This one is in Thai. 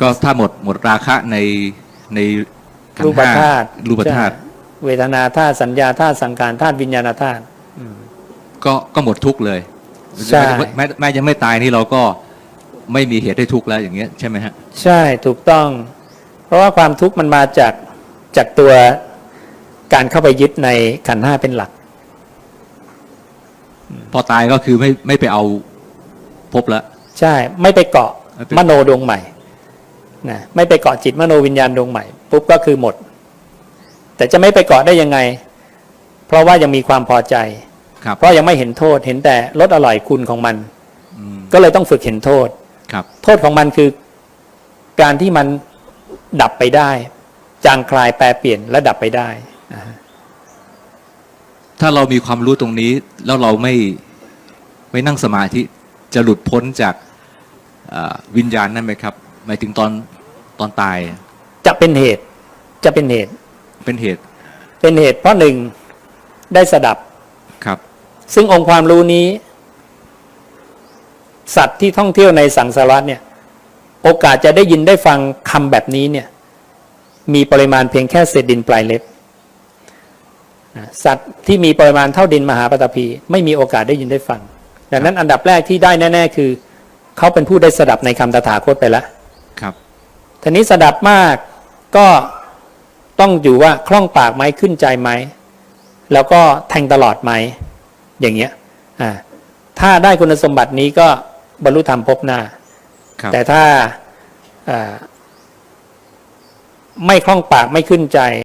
ก็ถ้าหมดหมดราคะในในขันธ์รูปห้ธาตุรูปธาตุใช่เวทนาธาตุสัญญาธาตุสังขารธาตุวิญญาณธาตุก็ก็หมดทุกข์เลยใช่แม้แม้แม้ยังไม่ตายนี่เราก็ไม่มีเหตุให้ทุกข์แล้วอย่างเงี้ยใช่ไหมฮะ ใช่ถูกต้อง เพราะว่าความทุกข์มันมาจากจากตัวการเข้าไปยึดในขันธ์ห้าเป็นหลัก พอตายก็คือไม่ไม่ไปเอาพบแล้วใช่ ไม่ไปเกาะไม่ไป มโนดวงใหม่ นะไม่ไปเกาะจิตมโนวิญญาณดวงใหม่ปุ๊บก็คือหมด แต่จะไม่ไปเกาะได้ยังไง เพราะว่ายังมีความพอใจครับเพราะยังไม่เห็นโทษเห็นแต่ลดอร่อยคุณของมันอืมก็เลยต้องฝึกเห็นโทษครับ โทษของมันคือการที่มันดับไปได้ จางคลายแปรเปลี่ยนและดับไปได้นะฮะถ้าเรามีความรู้ตรงนี้ แล้วเราไม่ไม่นั่งสมาธิจะหลุดพ้นจากอ่าวิญญาณนั่นไหมครับ หมายถึงตอนตอนตายจะเป็นเหตุจะเป็นเหตุเป็นเหตุเป็นเหตุเพราะหนึ่งได้สดับครับ ซึ่งองค์ความรู้นี้ สัตว์ที่ท่องเที่ยวในสังสารวัฏเนี่ย โอกาสจะได้ยินได้ฟังคำแบบนี้เนี่ย มีปริมาณเพียงแค่เศษดินปลายเล็บนะสัตว์ที่มีปริมาณเท่าดินมหาปฐพีไม่มีโอกาสได้ยินได้ฟัง ดังนั้นอันดับแรกที่ได้แน่ ๆ คือ เขาเป็นผู้ได้สดับในคำตถาคตไปแล้ว ครับทีนี้สดับมากก็ต้องอยู่ว่าคล่องปากไหมขึ้นใจไหม แล้วก็แทงตลอดไหม อย่างเงี้ยอ่าถ้าได้คุณสมบัตินี้ก็บรรลุธรรมพบหน้าครับแต่ถ้าอ่าไม่คล่องปากไม่ขึ้นใจ